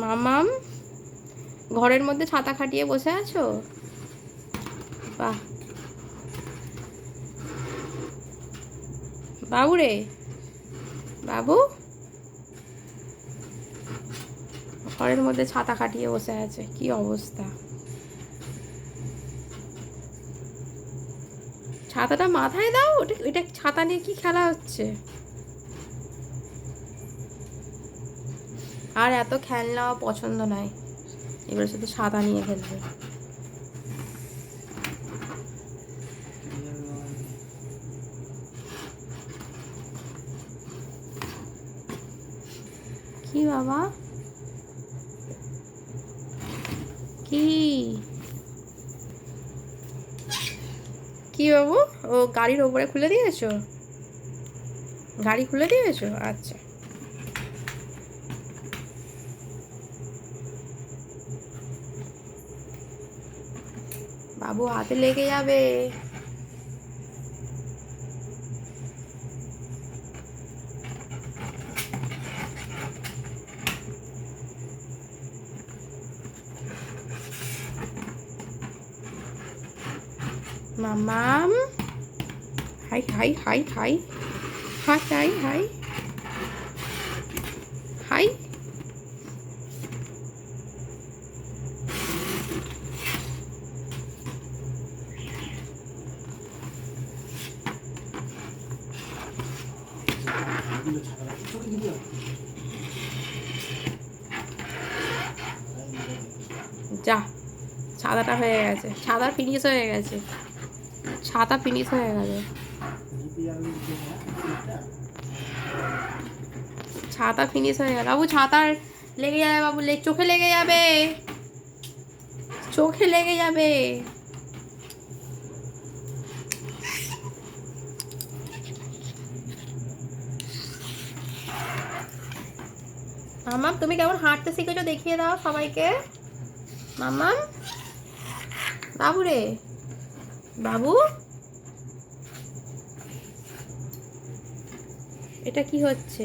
মামাম, ঘরের মধ্যে ছাতা খাটিয়ে বসে আছো? বাহ। বাবু রে বাবু? ঘরের মধ্যে ছাতা খাটিয়ে বসে আছে, কি অবস্থা? ছাতাটা মাথায় দাও এটা ছাতা নিয়ে কি খেলা হচ্ছে? আর এত খেলনা পছন্দ নয়। এবার শুধু সাদা নিয়ে খেলবে। কি বাবা? কি? কি বাবু? ও গাড়ির ওপরে খুলে দিয়েছ? গাড়ি খুলে দিয়েছ? আচ্ছা। বাবু হাতে লেগে যাবে মামাম হাই হাই হাই হাই হাই হাই হাই যা ছাতাটা হয়ে গেছে। ছাতা ফিনিশ হয়ে গেছে। ছাতা ফিনিশ হয়ে গেছে। ছাতা ফিনিশ হয়ে গেল বাবু ছাতার লেগে যাবে বাবু চোখে লেগে যাবে। চোখে লেগে যাবে। মামাম তুমি কেমন হাঁটতে শিখেছো দেখিয়ে দাও সবাইকে। মামাম বাবু রে বাবু? এটা কি হচ্ছে?